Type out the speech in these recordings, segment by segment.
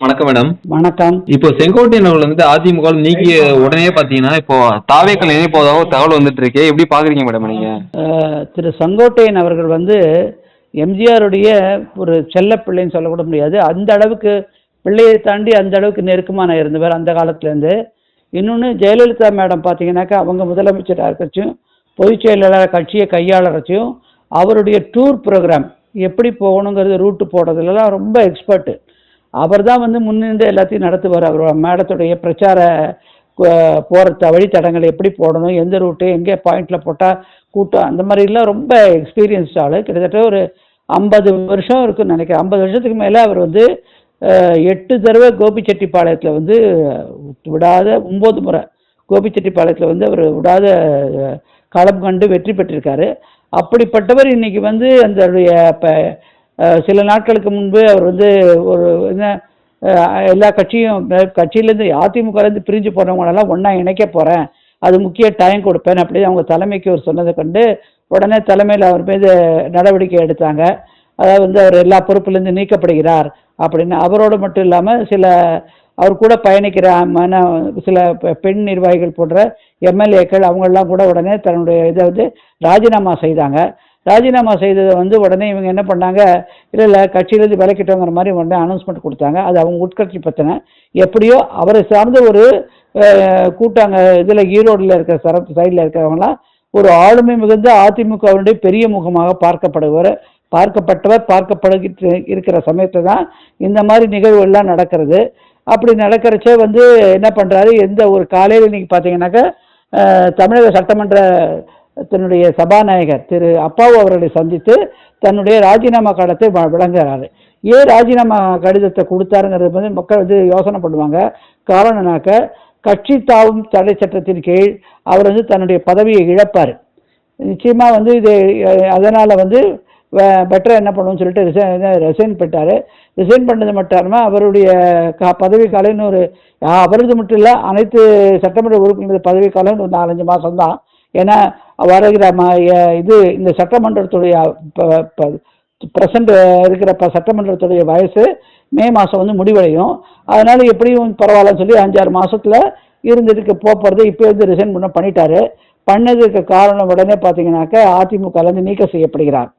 வணக்கம் மேடம். வணக்கம். இப்போ செங்கோட்டையன் அவர்கள் வந்துட்டு அதிமுக நீக்கிய உடனே பாத்தீங்கன்னா இப்போ தாவேக்கள் இணைப்போதாக தகவல் வந்துட்டு இருக்கு. எப்படி பாக்குறீங்க மேடம் நீங்க? திரு செங்கோட்டையன் அவர்கள் வந்து எம்ஜிஆருடைய ஒரு செல்ல பிள்ளைன்னு சொல்லக்கூட முடியாது. அந்த அளவுக்கு பிள்ளையை தாண்டி அந்த அளவுக்கு நெருக்கமான இருந்தவர் அந்த காலத்துலேருந்து இன்னொன்று ஜெயலலிதா மேடம் பார்த்தீங்கன்னாக்கா அவங்க முதலமைச்சராக இருக்கச்சும் பொதுச் செயலாளர் கட்சியை கையாளறச்சும் அவருடைய டூர் ப்ரோக்ராம் எப்படி போகணுங்கிறது ரூட்டு போடுறதுலலாம் ரொம்ப எக்ஸ்பர்ட்டு அவர் தான் வந்து முன்னின்று எல்லாத்தையும் நடத்துவார். அவர் மேடத்துடைய பிரச்சார போகிற வழித்தடங்கள் எப்படி போடணும் எந்த ரூட்டு எங்கே பாயிண்டில் போட்டால் கூட்டம் அந்த மாதிரிலாம் ரொம்ப எக்ஸ்பீரியன்ஸ்ட் ஆள். கிட்டத்தட்ட ஒரு ஐம்பது வருஷம் இருக்குன்னு நினைக்கிறேன். ஐம்பது வருஷத்துக்கு மேலே அவர் வந்து எட்டு தடவை கோபிச்செட்டிப்பாளையத்தில் வந்து விடாத ஒம்பது முறை கோபிச்செட்டிப்பாளையத்தில் வந்து அவர் விடாத களம் கண்டு வெற்றி பெற்றிருக்காரு. அப்படிப்பட்டவர் இன்னைக்கு வந்து அந்த இப்போ சில நாட்களுக்கு முன்பு அவர் வந்து ஒரு என்ன எல்லா கட்சியும் கட்சியிலேருந்து அதிமுகலேருந்து பிரிஞ்சு போனவங்களெல்லாம் ஒன்றா இணைக்க போகிறேன் அது முக்கிய டைம் கொடுப்பேன் அப்படி அவங்க தலைமைக்கு ஒரு சொன்னதை கண்டு உடனே தலைமையில் அவர் மீது நடவடிக்கை எடுத்தாங்க. அதாவது வந்து அவர் எல்லா பொறுப்புலேருந்து நீக்கப்படுகிறார் அப்படின்னு. அவரோடு மட்டும் இல்லாமல் சில அவர் கூட பயணிக்கிற மன சில பெ- பெண் நிர்வாகிகள் போன்ற எம்எல்ஏக்கள் அவங்கெல்லாம் கூட உடனே தன்னுடைய இதை வந்து ராஜினாமா செய்தாங்க. ராஜினாமா செய்ததை வந்து உடனே இவங்க என்ன பண்ணாங்க? இல்லை இல்லை கட்சியிலேருந்து விலக்கிட்டோங்கிற மாதிரி உடனே அனௌன்ஸ்மெண்ட் கொடுத்தாங்க. அது அவங்க உட்கட்சி பற்றின எப்படியோ அவரை சார்ந்த ஒரு கூட்டாங்க இதில் ஈரோடில் இருக்கிற சர சைடில் இருக்கிறவங்களாம் ஒரு ஆளுமை மிகுந்த அதிமுகவினுடைய பெரிய முகமாக பார்க்கப்படுவர் பார்க்கப்பட்டவர் பார்க்கப்படுகிட்டு இருக்கிற சமயத்தில் தான் இந்த மாதிரி நிகழ்வுகள்லாம் நடக்கிறது. அப்படி நடக்கிறச்சே வந்து என்ன பண்ணுறாரு எந்த ஒரு காலையில் இன்னைக்கு பார்த்தீங்கன்னாக்கா தமிழக சட்டமன்ற தன்னுடைய சபாநாயகர் திரு அப்பாவு அவர்களை சந்தித்து தன்னுடைய ராஜினாமா காலத்தை வ- ஏன் ராஜினாமா கடிதத்தை கொடுத்தாருங்கிறது வந்து மக்கள் வந்து யோசனை பண்ணுவாங்க. காரணம்னாக்க கட்சி தாவும் தடை சட்டத்தின் கீழ் அவர் வந்து தன்னுடைய பதவியை இழப்பார். நிச்சயமாக வந்து இது அதனால் வந்து பெட்டராக என்ன பண்ணுவோம்னு சொல்லிட்டு ரிசைன் ரிசைன் பண்ணிட்டாரு. ரிசைன் பண்ணது மட்டும் இல்லாமல் அவருடைய கா பதவி காலம் ஒரு அவரது மட்டும் இல்லை அனைத்து சட்டமன்ற உறுப்பினர் பதவி காலம்னு ஒரு நாலஞ்சு மாதம் தான் ஏன்னா வருகிற ம இது இந்த சட்டமன்றத்துடைய ப்ரெசண்ட் இருக்கிற ப சட்டமன்றத்துடைய வயசு மே மாதம் வந்து முடிவடையும். அதனால் எப்படியும் பரவாயில்லன்னு சொல்லி அஞ்சாறு மாதத்தில் இருந்ததுக்கு போகிறது இப்போ வந்து ரிசைன் பண்ண பண்ணிட்டாரு. பண்ணதுக்கு காரணம் உடனே பார்த்தீங்கன்னாக்க அதிமுகலேருந்து நீக்கம் செய்யப்படுகிறார்.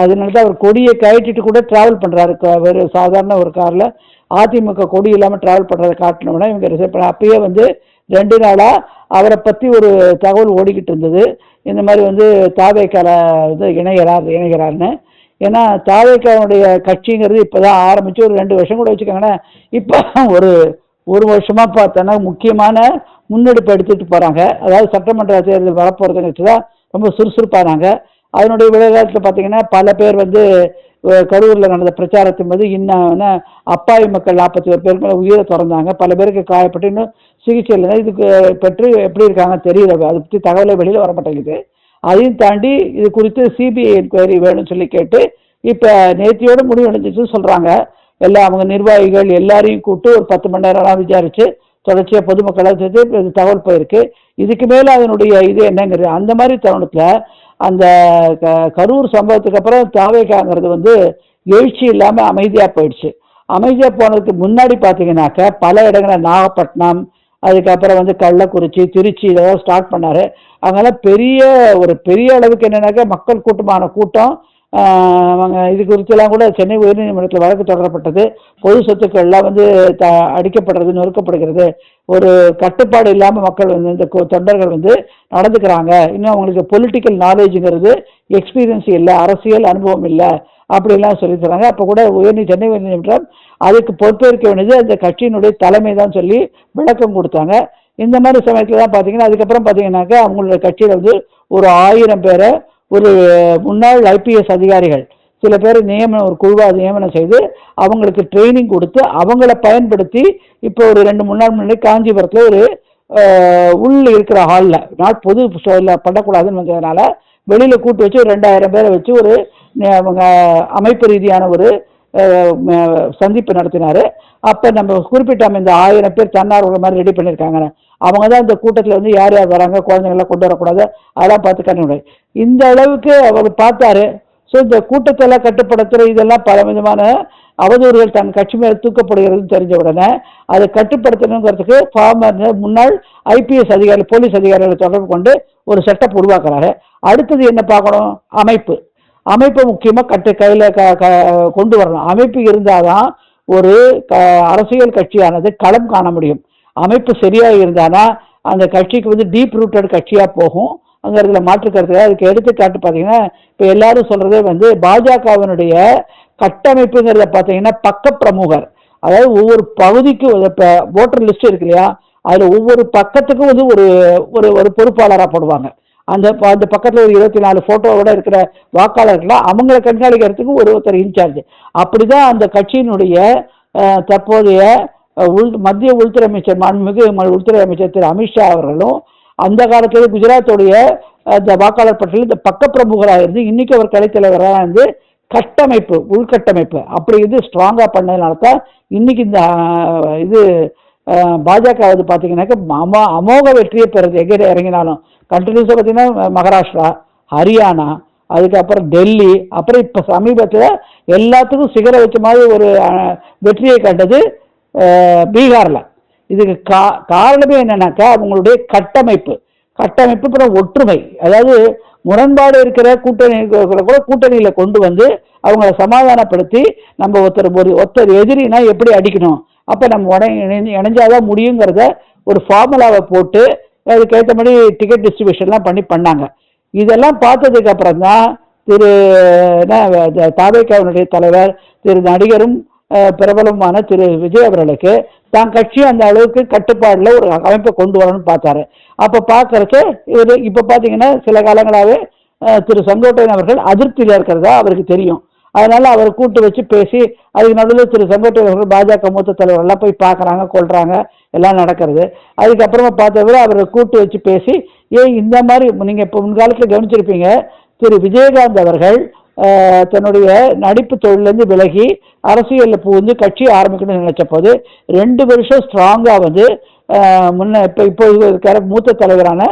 அதனால தான் அவர் கொடியை கழட்டிட்டு கூட ட்ராவல் பண்ணுறாரு வேறு சாதாரண ஒரு காரில் அதிமுக கொடி இல்லாமல் ட்ராவல் பண்ணுறதை காட்டினோம்னா இவங்க ரிசைன் பண்ண அப்பயே வந்து ரெண்டு நாளாக அவரை பற்றி ஒரு தகவல் ஓடிக்கிட்டு இருந்தது. இந்த மாதிரி வந்து தாவேக்கால இது இணைகிறார் இணைகிறார்னு. ஏன்னா தாவேக்காவுடைய கட்சிங்கிறது இப்போ தான் ஆரம்பித்து ஒரு ரெண்டு வருஷம் கூட வச்சுக்கோங்களேன். இப்போ ஒரு ஒரு வருஷமாக பார்த்தோன்னா முக்கியமான முன்னெடுப்பு எடுத்துகிட்டு போகிறாங்க அதாவது சட்டமன்ற தேர்தல் வரப்போகிறதுங்கிறது தான் ரொம்ப சுறுசுறுப்பானாங்க. அதனுடைய விளையாட்டில் பார்த்தீங்கன்னா பல பேர் வந்து கரூரில் நடந்த பிரச்சாரத்தின் போது இன்னும் அப்பாவி மக்கள் நாற்பத்தி ஒரு பேருக்கு மேலே உயிரை திறந்தாங்க. பல பேருக்கு காயப்பட்டு இன்னும் சிகிச்சை இல்லை இதுக்கு பெற்று எப்படி இருக்காங்க தெரியல. அதை பற்றி தகவலை வெளியில் வர மாட்டேங்குது அதையும் தாண்டி இது குறித்து சிபிஐ என்கொயரி வேணும்னு சொல்லி கேட்டு இப்போ நேத்தியோடு முடிவு அடைஞ்சிச்சுன்னு சொல்கிறாங்க எல்லா அவங்க நிர்வாகிகள் எல்லாரையும் கூப்பிட்டு ஒரு பத்து மணி நேரம்லாம் விசாரித்து தொடர்ச்சியாக பொதுமக்களாக சேர்த்து தகவல் போயிருக்கு. இதுக்கு மேலே அதனுடைய இது என்னங்கிறது அந்த மாதிரி தருணத்தில் அந்த க- கரூர் சம்பவத்துக்கு அப்புறம் தாவேக்காங்கிறது வந்து எழுச்சி இல்லாமல் அமைதியாக போயிடுச்சு. அமைதியாக போனதுக்கு முன்னாடி பார்த்தீங்கன்னாக்க பல இடங்களில் நாகப்பட்டினம் அதுக்கப்புறம் வந்து கள்ளக்குறிச்சி திருச்சி இதெல்லாம் ஸ்டார்ட் பண்ணார். அதனால் பெரிய ஒரு பெரிய அளவுக்கு என்னென்னாக்கா மக்கள் கூட்டமான கூட்டம் இது குறித்தெல்லாம் கூட சென்னை உயர்நீதிமன்றத்தில் வழக்கு தொடரப்பட்டது. பொது சொத்துக்கள்லாம் வந்து த அடிக்கப்படுறது நொறுக்கப்படுகிறது. ஒரு கட்டுப்பாடு இல்லாமல் மக்கள் வந்து இந்த தொண்டர்கள் வந்து நடந்துக்கிறாங்க. இன்னும் அவங்களுக்கு பொலிட்டிக்கல் நாலேஜுங்கிறது எக்ஸ்பீரியன்ஸ் இல்லை அரசியல் அனுபவம் இல்லை அப்படிலாம் சொல்லி தராங்க அப்போ கூட உயர்நீ சென்னை உயர்நீதிமன்றம் அதுக்கு பொறுப்பேற்க வேண்டியது அந்த கட்சியினுடைய தலைமை தான் சொல்லி விளக்கம் கொடுத்தாங்க. இந்த மாதிரி சமயத்தில் தான் பார்த்தீங்கன்னா அதுக்கப்புறம் பார்த்தீங்கன்னாக்கா அவங்களோட கட்சியில் வந்து ஒரு ஆயிரம் பேரை ஒரு முன்னாள் ஐபிஎஸ் அதிகாரிகள் சில பேர் நியமனம் ஒரு குழுவாக நியமனம் செய்து அவங்களுக்கு ட்ரைனிங் கொடுத்து அவங்கள பயன்படுத்தி இப்போ ஒரு ரெண்டு மூணு நாள் முன்னாடி காஞ்சிபுரத்தில் ஒரு அஹ், உள்ள இருக்கிற ஹாலில் நாட் பொது ஸ்டோரில் பண்ணக்கூடாதுன்னு வந்ததுனால வெளியில் கூட்டு வச்சு ஒரு ரெண்டாயிரம் பேரை வச்சு ஒரு அமைப்பு ரீதியான ஒரு சந்திப்பு நடத்தினார். அப்போ நம்ம குறிப்பிட்ட இந்த ஆயிரம் பேர் தன்னார்வ மாதிரி ரெடி பண்ணியிருக்காங்க அவங்க தான் இந்த கூட்டத்தில் வந்து யார் யார் வராங்க குழந்தைங்களாம் கொண்டு வரக்கூடாது அதெல்லாம் பார்த்து கண்டுபிடி இந்த அளவுக்கு அவர் பார்த்தாரு. ஸோ இந்த கூட்டத்தெல்லாம் கட்டுப்படுத்துகிற இதெல்லாம் பல விதமான அவதூறுகள் தன் கட்சி மேலே தூக்கப்படுகிறதுன்னு தெரிஞ்ச உடனே அதை கட்டுப்படுத்தணுங்கிறதுக்கு ஃபார்மர் முன்னாள் ஐபிஎஸ் அதிகாரி போலீஸ் அதிகாரிகளை தொடர்பு கொண்டு ஒரு செட்டப் உருவாக்குறாரு. அடுத்தது என்ன பார்க்கணும்? அமைப்பு. அமைப்பை முக்கியமாக கட்டு கையில் க க கொண்டு வரணும். அமைப்பு இருந்தால் தான் ஒரு க அரசியல் கட்சியானது களம் காண முடியும். அமைப்பு சரியாக இருந்தானா அந்த கட்சிக்கு வந்து டீப் ரூட்டட் கட்சியாக போகும் அங்கிறதுல மாற்று கருத்து அதுக்கு எடுத்துக்காட்டு பார்த்தீங்கன்னா இப்போ எல்லாரும் சொல்கிறதே வந்து பாஜகவினுடைய கட்டமைப்புங்கிறத பார்த்தீங்கன்னா பக்க பிரமுகர். அதாவது ஒவ்வொரு பகுதிக்கும் இப்போ ஓட்டர் லிஸ்ட் இருக்கு இல்லையா அதில் ஒவ்வொரு பக்கத்துக்கும் வந்து ஒரு ஒரு ஒரு பொறுப்பாளராக போடுவாங்க. அந்த அந்த பக்கத்தில் ஒரு இருபத்தி நாலு ஃபோட்டோவோட இருக்கிற வாக்காளர்கள்லாம் அவங்கள கண்காணிக்கிறதுக்கு ஒரு ஒருத்தர் இன்சார்ஜ் அப்படி தான் அந்த கட்சியினுடைய தற்போதைய உள் மத்திய உள்துறை அமைச்சர் மாண்புமிகு உள்துறை அமைச்சர் திரு அமித்ஷா அவர்களும் அந்த காலத்தில் குஜராத்துடைய இந்த வாக்காளர் பட்டியலில் இந்த பக்க பிரமுகராக இருந்து இன்னைக்கு அவர் கலைத்தலைவராக இருந்து கட்டமைப்பு உள்கட்டமைப்பு. அப்படி இது ஸ்ட்ராங்காக பண்ணதுனால தான் இன்னைக்கு இந்த இது பாஜக வந்து பார்த்தீங்கன்னாக்க அமோ அமோக வெற்றியை பெறுது. எங்கே இறங்கினாலும் கண்டினியூஸாக பார்த்தீங்கன்னா மகாராஷ்டிரா ஹரியானா அதுக்கப்புறம் டெல்லி அப்புறம் இப்போ சமீபத்தில் எல்லாத்துக்கும் சிகர வச்ச மாதிரி ஒரு வெற்றியை கண்டது பீகாரில். இதுக்கு கா காரணமே என்னன்னாக்கா அவங்களுடைய கட்டமைப்பு. கட்டமைப்பு அப்புறம் ஒற்றுமை. அதாவது முரண்பாடு இருக்கிற கூட்டணி கூட கூட்டணியில் கொண்டு வந்து அவங்கள சமாதானப்படுத்தி நம்ம ஒருத்தர் ஒரு ஒருத்தர் எதிரினா எப்படி அடிக்கணும்? அப்போ நம்ம உடனே இணைஞ்சு இணைஞ்சாதான் முடியுங்கிறத ஒரு ஃபார்முலாவை போட்டு அதுக்கேற்ற மாதிரி டிக்கெட் டிஸ்ட்ரிபியூஷன்லாம் பண்ணி பண்ணாங்க. இதெல்லாம் பார்த்ததுக்கு அப்புறம் தான் திரு தாவேக்காவினுடைய தலைவர் திரு நடிகரும் பிரபலமான திரு விஜய் அவர்களுக்கு தான் கட்சியும் அந்த அளவுக்கு கட்டுப்பாடில் ஒரு அமைப்பை கொண்டு வரணும்னு பார்த்தாரு. அப்போ பார்க்கறதுக்கு இது இப்போ பார்த்தீங்கன்னா சில காலங்களாகவே திரு செங்கோட்டையன் அவர்கள் அதிருப்தியில் இருக்கிறதா அவருக்கு தெரியும். அதனால அவரை கூட்டு வச்சு பேசி அதுக்கு நடுவில் திரு செங்கோட்டையன் அவர்கள் பாஜக மூத்த தலைவர்கள்லாம் போய் பார்க்குறாங்க கொள்றாங்க எல்லாம் நடக்கிறது. அதுக்கப்புறமா பார்த்தவரை அவரை கூட்டு வச்சு பேசி ஏன் இந்த மாதிரி நீங்கள் இப்போ முன்காலத்தில் கவனிச்சிருப்பீங்க திரு விஜயகாந்த் அவர்கள் தன்னுடைய நடிப்பு தொழிலேருந்து விலகி அரசியலில் புகுந்து கட்சி ஆரம்பிக்கணும்னு நினச்சப்போது போது ரெண்டு வருஷம் ஸ்ட்ராங்காக வந்து முன்ன இப்போ இப்போ இருக்கிற மூத்த தலைவரான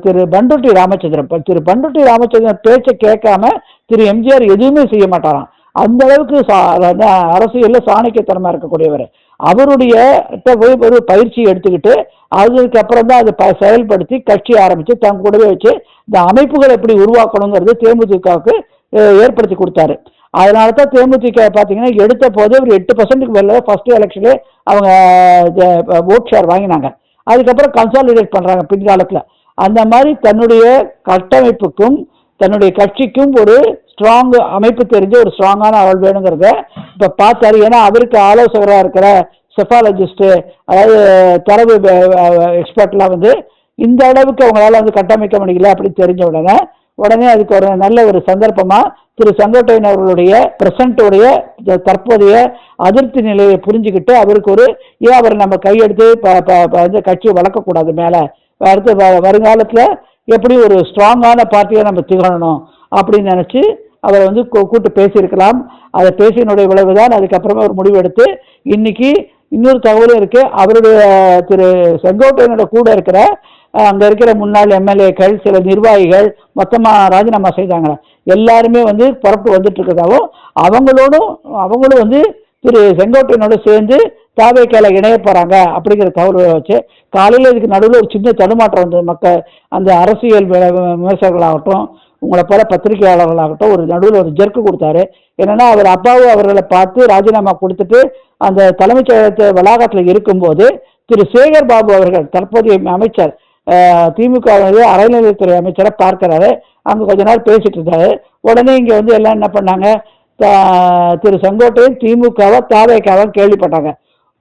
திரு பண்டுட்டி ராமச்சந்திரன். திரு பண்டுட்டி ராமச்சந்திரன் பேச்சை கேட்காம திரு எம்ஜிஆர் எதுவுமே செய்ய மாட்டாராம். அந்த அளவுக்கு சா- அரசியலில் சாணக்கியத்தனமாக இருக்கக்கூடியவர். அவருடைய போய் ஒரு பயிற்சி எடுத்துக்கிட்டு அதுக்கப்புறம் தான் அதை ப- செயல்படுத்தி கட்சி ஆரம்பித்து தன் கூடவே வச்சு இந்த அமைப்புகளை எப்படி உருவாக்கணுங்கிறது தேமுதிகவுக்கு ஏற்படுத்தி கொடுத்தாரு. அதனால தான் தேமுதிக பார்த்தீங்கன்னா எடுத்த போதே ஒரு எட்டு பர்சன்ட்டுக்கு மேலே ஃபர்ஸ்ட் எலெக்ஷனே அவங்க ஓட் ஷேர் வாங்கினாங்க. அதுக்கப்புறம் கன்சாலிடேட் பண்ணுறாங்க பின்காலத்தில் அந்த மாதிரி தன்னுடைய கட்டமைப்புக்கும் தன்னுடைய கட்சிக்கும் ஒரு ஸ்ட்ராங் அமைப்பு தெரிஞ்ச ஒரு ஸ்ட்ராங்கான ஆள் வேணுங்கிறத இப்போ பார்த்தாரு. ஏன்னா அவருக்கு ஆலோசகராக இருக்கிற செஃபாலஜிஸ்ட்டு அதாவது தரவு எக்ஸ்பர்ட்லாம் வந்து இந்த அளவுக்கு அவங்களால வந்து கட்டமைக்க முடியல அப்படின்னு தெரிஞ்ச உடனே உடனே அதுக்கு ஒரு நல்ல ஒரு சந்தர்ப்பமா திரு செங்கோட்டையன் அவர்களுடைய பிரசன்ட்டோடைய தற்போதைய அதிருப்தி நிலையை புரிஞ்சுக்கிட்டு அவருக்கு ஒரு ஏன் அவர் நம்ம கையெடுத்து ப- கட்சியை வளர்க்கக்கூடாது மேலே? அடுத்து வ- வருங்காலத்தில் எப்படி ஒரு ஸ்ட்ராங்கான பார்ட்டியாக நம்ம திகழணும் அப்படின்னு நினச்சி அவரை வந்து கூ- கூட்டு பேசியிருக்கலாம். அதை பேசியனுடைய விளைவு தான் அதுக்கப்புறமா ஒரு முடிவு எடுத்து இன்னைக்கு இன்னொரு தகவலும் இருக்கு. அவருடைய திரு செங்கோட்டையனோட கூட இருக்கிற அங்கே இருக்கிற முன்னாள் எம்எல்ஏக்கள் சில நிர்வாகிகள் மொத்தமாக ராஜினாமா செய்தாங்களா. எல்லாருமே வந்து புறப்பட்டு வந்துட்டு இருக்கிறதாவும் அவங்களோடும் அவங்களும் வந்து திரு செங்கோட்டையனோட சேர்ந்து தாவேக்கால இணைய போகிறாங்க அப்படிங்கிற தகவல் வச்சு காலையில் இதுக்கு நடுவில் ஒரு சின்ன தடுமாற்றம் வந்தது. மக்கள் அந்த அரசியல் விமர்சகர்களாகட்டும் உங்களை போல பத்திரிகையாளர்களாகட்டும் ஒரு நடுவில் ஒரு ஜெர்க்கு கொடுத்தாரு. என்னன்னா அவர் அப்பாவு அவர்களை பார்த்து ராஜினாமா கொடுத்துட்டு அந்த தலைமைச் செயலகத்தை வளாகத்தில் இருக்கும்போது திரு சேகர் பாபு அவர்கள் தற்போதைய அமைச்சர் திமுக வந்து அறநிலையத்துறை அமைச்சரை பார்க்கிறாரு. அங்கே கொஞ்ச நாள் பேசிட்டு இருந்தாரு. உடனே இங்கே வந்து எல்லாம் என்ன பண்ணாங்க? த- திரு செங்கோட்டையும் திமுகவை தாவேக்காவும் கேள்விப்பட்டாங்க.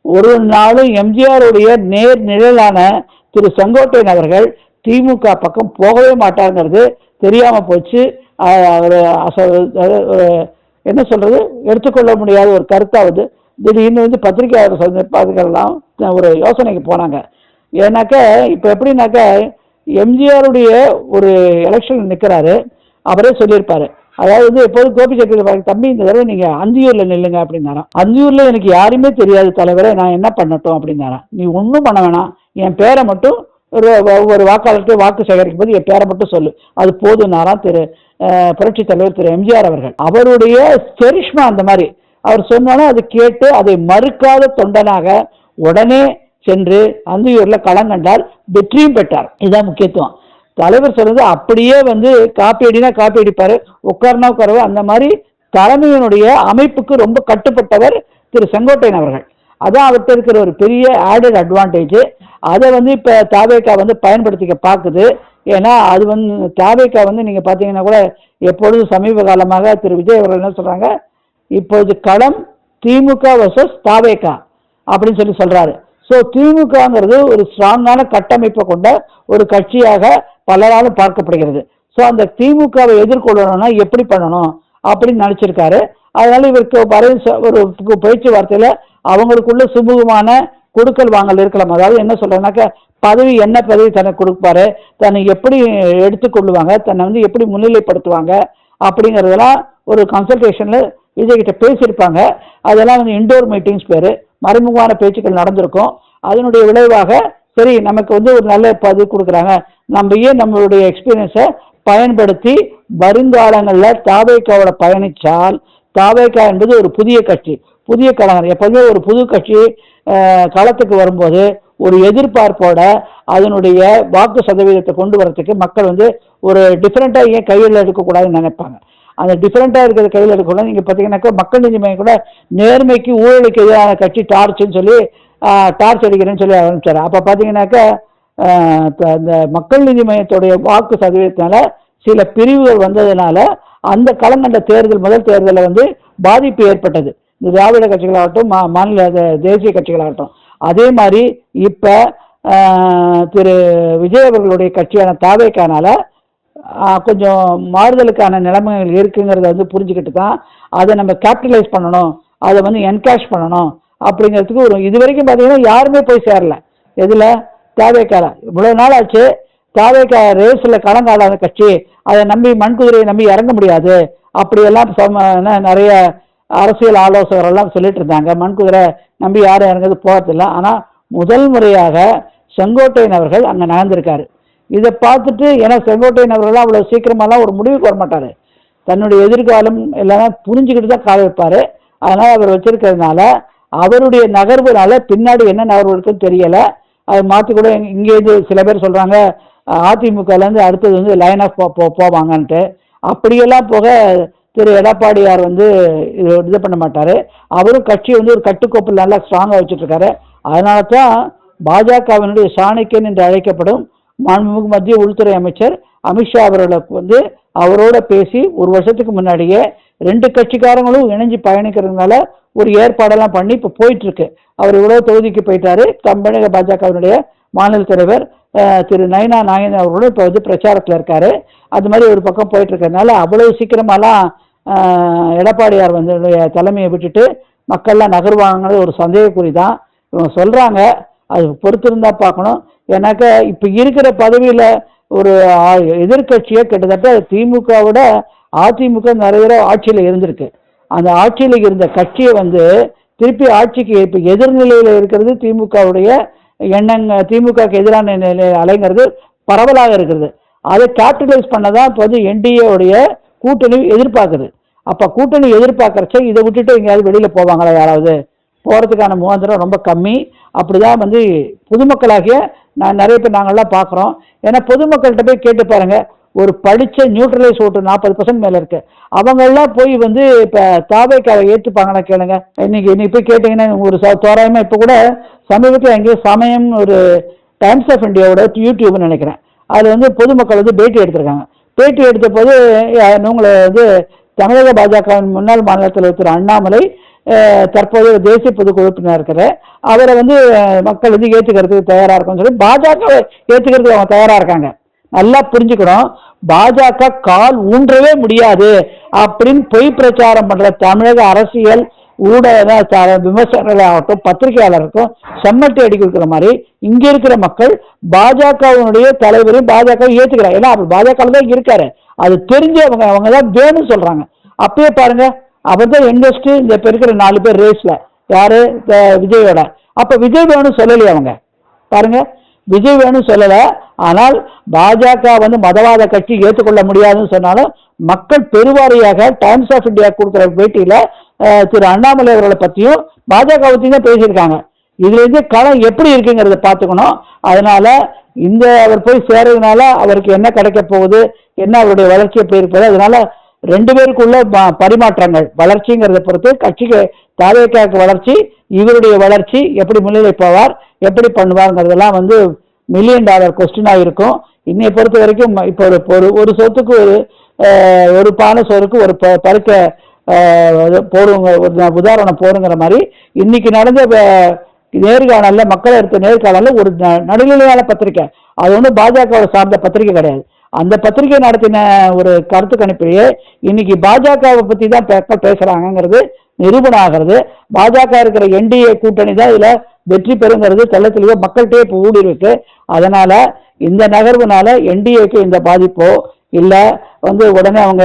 ஒரு நாளும் எம்ஜிஆருடைய நேர் நிழலான திரு செங்கோட்டையன் அவர்கள் திமுக பக்கம் போகவே மாட்டாங்கிறது தெரியாம போச்சு. அவர் ஒரு அதாவது என்ன சொல்றது? எடுத்துக்கொள்ள முடியாத ஒரு கருத்தாவது திடீர்னு வந்து பத்திரிகையாளர் சந்திப்பாளர்கள்லாம் ஒரு யோசனைக்கு போனாங்க. ஏன்னாக்க இப்போ எப்படின்னாக்கா எம்ஜிஆருடைய ஒரு எலெக்ஷன் நிற்கிறாரு அவரே சொல்லியிருப்பாரு. அதாவது வந்து எப்போதும் கோபி சக்கரவர்த்தி தம்பி இந்த தடவை நீங்க அந்தியூர்ல நில்லுங்க அப்படின்னாராம். அந்தியூர்ல எனக்கு யாருமே தெரியாது தலைவரை நான் என்ன பண்ணட்டும் அப்படின்னாராம். நீ ஒன்றும் பண்ண வேணாம். என் பேரை மட்டும் ஒரு ஒவ்வொரு வாக்காளருக்கு வாக்கு சேகரிக்கும் போது என் பேரை மட்டும் சொல்லு. அது போதும்னாராம் திரு புரட்சி தலைவர் திரு எம்ஜிஆர் அவர்கள். அவருடைய செரிஷ்மா அந்த மாதிரி அவர் சொன்னாலும் அதை கேட்டு அதை மறுக்காத தொண்டனாக உடனே சென்று அந்தியூர்ல களம் கண்டால் வெற்றியும் பெற்றார். இதுதான் முக்கியத்துவம். தலைவர் சொல்றது அப்படியே வந்து காப்பி அடினா காப்பி அடிப்பாரு. உட்கார்னா உட்காரவு. அந்த மாதிரி தலைமையினுடைய அமைப்புக்கு ரொம்ப கட்டுப்பட்டவர் திரு செங்கோட்டையன் அவர்கள். அதான் அவர்கிட்ட இருக்கிற ஒரு பெரிய ஆடட் அட்வான்டேஜ் அதை வந்து இப்போ தாவேக்கா வந்து பயன்படுத்திக்க பார்க்குது ஏன்னா அது வந்து தாவேக்கா வந்து நீங்கள் பார்த்தீங்கன்னா கூட எப்பொழுதும் சமீப காலமாக திரு விஜய் அவர்கள் என்ன சொல்கிறாங்க இப்பொழுது களம் திமுக வர்சஸ் தாவேக்கா அப்படின்னு சொல்லி சொல்கிறாரு ஸோ திமுகங்கிறது ஒரு ஸ்ட்ராங்கான கட்டமைப்பை கொண்ட ஒரு கட்சியாக பலராலும் பார்க்கப்படுகிறது. ஸோ அந்த திமுகவை எதிர்கொள்ளணும்னா எப்படி பண்ணணும் அப்படின்னு நினச்சிருக்காரு. அதனால இவருக்கு வர ஒரு பேச்சுவார்த்தையில அவங்களுக்குள்ள சுமூகமான கொடுக்கல் வாங்கல் இருக்கலாம். அதாவது என்ன சொல்றேன்னாக்க பதவி என்ன பதவி தனக்கு கொடுப்பாரு தன்னை எப்படி எடுத்துக்கொள்ளுவாங்க தன்னை வந்து எப்படி முன்னிலைப்படுத்துவாங்க அப்படிங்கிறதெல்லாம் ஒரு கன்சல்டேஷன்ல விஜய்கிட்ட பேசியிருப்பாங்க. அதெல்லாம் வந்து இண்டோர் மீட்டிங்ஸ் பேரு. மறைமுகமான பேச்சுக்கள் நடந்திருக்கும். அதனுடைய விளைவாக சரி நமக்கு வந்து ஒரு நல்ல பதிவு கொடுக்குறாங்க. நம்ம ஏன் நம்மளுடைய எக்ஸ்பீரியன்ஸை பயன்படுத்தி வருங்காலங்களில் தாவேக்காவோட பயணிச்சால் தாவேக்கா என்பது ஒரு புதிய கட்சி. புதிய கலைஞர். எப்போதுமே ஒரு புது கட்சி களத்துக்கு வரும்போது ஒரு எதிர்பார்ப்போட அதனுடைய வாக்கு சதவீதத்தை கொண்டு வரத்துக்கு மக்கள் வந்து ஒரு டிஃப்ரெண்ட்டாக ஏன் கையில் எடுக்கக்கூடாதுன்னு நினைப்பாங்க. அந்த டிஃப்ரெண்ட்டாக இருக்கிற கையில் எடுக்கக்கூடாது நீங்கள் பார்த்தீங்கன்னாக்கா மக்கள் நீதி மையம் கூட நேர்மைக்கு ஊழலுக்கு எதிரான கட்சி டார்ச்சுன்னு சொல்லி டார்ச் அடிக்கிறேன்னு சொல்லி ஆரம்பித்தார் அப்போ பார்த்தீங்கன்னாக்கா ஆஹ் இந்த மக்கள் நீதி மையத்துடைய வாக்கு சதவீதத்தினால சில பிரிவுகள் வந்ததுனால அந்த களங்கண்ட தேர்தல் முதல் தேர்தலில் வந்து பாதிப்பு ஏற்பட்டது. இந்த திராவிட கட்சிகளாகட்டும் மா மாநில தேசிய கட்சிகளாகட்டும். அதே மாதிரி இப்போ திரு விஜய் அவர்களுடைய கட்சியான தாவேக்கானால கொஞ்சம் மாறுதலுக்கான நிலைமைகள் இருக்குங்கிறத வந்து புரிஞ்சுக்கிட்டு தான் அதை நம்ம கேபிட்டலைஸ் பண்ணணும். அதை வந்து என்கேஷ் பண்ணணும். அப்படிங்கிறதுக்கு ஒரு இது வரைக்கும் பார்த்தீங்கன்னா யாருமே போய் சேரல. எதில்? தாவேக்கால. இவ்வளோ நாள் ஆச்சு. தாவேக்கா ரேஸில் கலங்காடாத கட்சி. அதை நம்பி மண்குதிரையை நம்பி இறங்க முடியாது. அப்படியெல்லாம் சம என்ன நிறைய அரசியல் ஆலோசகரெல்லாம் சொல்லிட்டு இருந்தாங்க. மண்குதிரை நம்பி யாரும் இறங்குறது போகிறதில்ல ஆனால் முதல் முறையாக செங்கோட்டையன் அவர்கள் அங்கே நடந்திருக்காரு இதை பார்த்துட்டு ஏன்னா செங்கோட்டையன் அவர்கள்லாம் அவ்வளோ சீக்கிரமாலாம் ஒரு முடிவுக்கு வர மாட்டார். தன்னுடைய எதிர்காலம் எல்லாமே புரிஞ்சுக்கிட்டு தான் கால வைப்பார். அதனால் அவர் வச்சிருக்கிறதுனால அவருடைய நகர்வுனால பின்னாடி என்ன நகர்வு இருக்குன்னு தெரியலை. அதை மாற்றி கூட இங்கேருந்து சில பேர் சொல்கிறாங்க அதிமுகலேருந்து அடுத்தது வந்து லைன் ஆஃப் போ போவாங்கன்ட்டு. அப்படியெல்லாம் போக திரு எடப்பாடியார் வந்து இது இது பண்ண மாட்டார். அவரும் கட்சி வந்து ஒரு கட்டுக்கோப்பில் நல்லா ஸ்ட்ராங்காக வச்சுட்ருக்காரு அதனால தான் பாஜகவினுடைய சாணக்கியன் என்று அழைக்கப்படும் மாண்புமிகு மத்திய உள்துறை அமைச்சர் அமித்ஷா அவர்களுக்கு வந்து அவரோட பேசி ஒரு வருஷத்துக்கு முன்னாடியே ரெண்டு கட்சிக்காரங்களும் இணைஞ்சு பயணிக்கிறதுனால ஒரு ஏற்பாடெல்லாம் பண்ணி இப்போ போயிட்டு இருக்கு அவர் இவ்வளோ தொகுதிக்கு போயிட்டாரு. தமிழக பாஜகவினுடைய மாநில தலைவர் திரு நயனா நாயன் அவர்களும் இப்போ வந்து பிரச்சாரத்தில் இருக்காரு. அது மாதிரி ஒரு பக்கம் போயிட்டு இருக்கிறதுனால அவ்வளவு சீக்கிரமாலாம் எடப்பாடியார் வந்து தலைமையை விட்டுட்டு மக்கள்லாம் நகர்வாங்கிறது ஒரு சந்தேகக்குறி தான். இவங்க சொல்றாங்க. அது பொறுத்திருந்தா பார்க்கணும். ஏன்னாக்கா இப்போ இருக்கிற பதவியில் ஒரு எதிர்கட்சியை கிட்டத்தட்ட திமுகவோட அதிமுக நிறைய தடவை ஆட்சியில் இருந்திருக்கு. அந்த ஆட்சியில் இருந்த கட்சியை வந்து திருப்பி ஆட்சிக்கு இப்போ எதிர்நிலையில் இருக்கிறது திமுகவுடைய எண்ணங்க திமுகவுக்கு எதிரான நிலை அலைங்கிறது பரவலாக இருக்கிறது அதை கேபிட்டலைஸ் பண்ண தான் இப்போ வந்து என்டிஏவுடைய கூட்டணி எதிர்பார்க்குது. அப்போ கூட்டணி எதிர்பார்க்குறச்ச இதை விட்டுட்டு எங்கேயாவது வெளியில் போவாங்களா யாராவது? போகிறதுக்கான முகாந்திரம் ரொம்ப கம்மி. அப்படிதான் வந்து பொதுமக்களாகிய நான் நிறைய பேர் நாங்கள்லாம் பார்க்குறோம். ஏன்னா பொதுமக்கள்கிட்ட போய் கேட்டு பாருங்கள் ஒரு படித்த நியூட்ரலைஸ் ஓட்டு நாற்பது பர்சன்ட் மேலே இருக்குது அவங்கெல்லாம் போய் வந்து இப்போ தாவைக்காக ஏற்றுப்பாங்கன்னா கேளுங்க. இன்னைக்கு இன்னைக்கு போய் கேட்டிங்கன்னா ஒரு ச தோராயமாக இப்போ கூட சமீபத்தில் எங்கேயோ சமயம் ஒரு டைம்ஸ் ஆஃப் இந்தியாவோட யூடியூப்னு நினைக்கிறேன். அதில் வந்து பொதுமக்கள் வந்து பேட்டி எடுத்திருக்காங்க. பேட்டி எடுத்த போது உங்களை வந்து தமிழக பாஜகவின் முன்னாள் மாநில தலைவர் திரு அண்ணாமலை தற்போதைய தற்போது தேசிய பொதுக்குழு உறுப்பினர் இருக்கிற அவரை வந்து மக்கள் வந்து ஏற்றுக்கிறதுக்கு தயாராக இருக்கும்னு சொல்லி பாஜக ஏற்றுக்கிறதுக்கு அவங்க தயாராக இருக்காங்க. நல்லா புரிஞ்சுக்கணும். பாஜக கால் ஊன்றவே முடியாது அப்படின்னு பொய் பிரச்சாரம் பண்ற தமிழக அரசியல் ஊடக த- விமர்சகர்களாகட்டும் பத்திரிகையாளருக்கும் செம்மட்டி அடி கொடுக்குற மாதிரி இங்க இருக்கிற மக்கள் பாஜகவினுடைய தலைவரையும் பாஜக ஏத்துக்கிறாங்க ஏன்னா அவர் பாஜக தான் இருக்காரு. அது தெரிஞ்சு அவங்க அவங்க தான் வேணும்னு சொல்றாங்க. அப்பயே பாருங்க அவர் தான் யங்கஸ்ட் இந்த இப்போ இருக்கிற நாலு பேர் ரேஸ்ல யாரு? விஜயோட அப்ப விஜய் வேணும் சொல்லலையே அவங்க. பாருங்க. விஜய் வேணும் சொல்லல. ஆனால் பாஜக வந்து மதவாத கட்சி ஏற்றுக்கொள்ள முடியாதுன்னு சொன்னாலும் மக்கள் பெருவாரியாக டைம்ஸ் ஆஃப் இந்தியா கொடுக்குற பேட்டியில திரு அண்ணாமலை அவர்களை பத்தியும் பாஜக பத்தியும் தான் பேசியிருக்காங்க. இதுல இருந்து களம் எப்படி இருக்குங்கிறத பார்த்துக்கணும். அதனால இந்த அவர் போய் சேர்றதுனால அவருக்கு என்ன கிடைக்க போகுது? என்ன அவருடைய வளர்ச்சி எப்படி இருப்பது அதனால ரெண்டு பேருக்குள்ள பரிமாற்றங்கள். வளர்ச்சிங்கிறத பொறுத்து கட்சிக்கு தாவேக்காக்கு வளர்ச்சி இவருடைய வளர்ச்சி எப்படி முன்னிலை போவார் எப்படி பண்ணுவாருங்கிறதெல்லாம் வந்து மில்லியன் டாலர் கொஸ்டினாக இருக்கும். இன்னைய பொறுத்த வரைக்கும் இப்போ ஒரு ஒரு சொத்துக்கு ஒரு ஒரு பானை சோறுக்கு ஒரு ப பருக்க போடுங்க ஒரு உதாரணம் போடுங்கிற மாதிரி இன்னைக்கு நடந்த அஹ், நேர்காணல்ல மக்கள் எடுத்த நேர்காணல்ல ஒரு ந- நடுநிலையான பத்திரிக்கை. அது ஒன்றும் பாஜகவை சார்ந்த பத்திரிக்கை கிடையாது. அந்த பத்திரிகை நடத்தின ஒரு கருத்து கணிப்பிலேயே இன்னைக்கு பாஜகவை பத்தி தான் மக்கள் பேசுகிறாங்கங்கிறது நிரூபணம் ஆகிறது பாஜக இருக்கிற என்டிஏ கூட்டணி தான் இதுல வெற்றி பெறுங்கிறது தெள்ள மக்கள்கிட்டயே இப்போ ஊடி இருக்கு. அதனால இந்த நகர்வுனால என்டிஏக்கு இந்த பாதிப்போ இல்ல வந்து உடனே அவங்க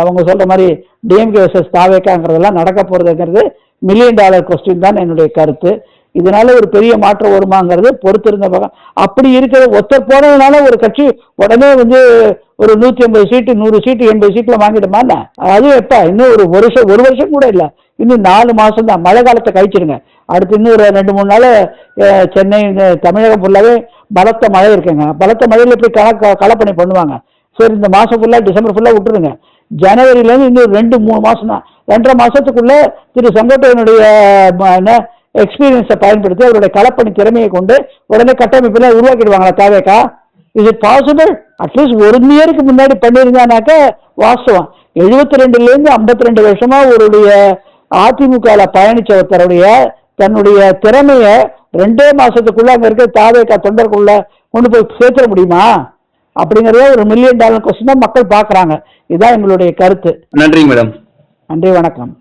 அவங்க சொல்ற மாதிரி டிஎம்கே வர்சஸ் தாவேக்காங்கிறதெல்லாம் நடக்க போறதுங்கிறது மில்லியன் டாலர் கொஸ்டின் தான் என்னுடைய கருத்து. இதனால ஒரு பெரிய மாற்றம் வருமாங்கிறது பொறுத்திருந்த பக்கம். அப்படி இருக்கிற ஒருத்தர் போனதுனால ஒரு கட்சி உடனே வந்து ஒரு நூத்தி ஐம்பது சீட்டு நூறு சீட்டு எண்பது சீட்ல வாங்கிடுமா என்ன? அது எப்ப இன்னும் ஒரு வருஷம் ஒரு வருஷம் கூட இல்ல. இன்னும் நாலு மாசம் தான் மழை காலத்தை கழிச்சிருங்க. அடுத்து இன்னும் ஒரு ரெண்டு மூணு நாள் சென்னை தமிழகம் ஃபுல்லாவே பலத்த மழை இருக்குங்க. பலத்த மழையில எப்படி கல கலப்பணி பண்ணுவாங்க. சரி இந்த மாசம் ஃபுல்லா டிசம்பர் ஃபுல்லா விட்டுருங்க. ஜனவரியிலேருந்து இருந்து இன்னும் ரெண்டு மூணு மாசம் தான் ரெண்டரை மாசத்துக்குள்ள திரு செங்கோட்டையனுடைய என்ன எக்ஸ்பீரியன்ஸை பயன்படுத்தி அவருடைய களப்பணி திறமையை கொண்டு உடனே கட்டமைப்பெல்லாம் உருவாக்கிடுவாங்களா தாவேக்கா? Is it possible at least ஒரு இயருக்கு முன்னாடி பண்ணியிருந்தானாக்க வாஸ்தவம். எழுபத்தி ரெண்டுலேருந்து ஐம்பத்தி ரெண்டு வருஷமா அவருடைய அதிமுகவில் பயணிச்ச ஒருத்தருடைய தன்னுடைய திறமைய ரெண்டே மாசத்துக்குள்ள அங்க இருக்க தாவேக்கா தொண்டருக்குள்ள கொண்டு போய் சேர்த்துட முடியுமா? அப்படிங்கறத ஒரு மில்லியன் டாலர் கொஸ்டின் தான் மக்கள் பார்க்கறாங்க. இதுதான் எங்களுடைய கருத்து. நன்றிங்க மேடம். நன்றி வணக்கம்.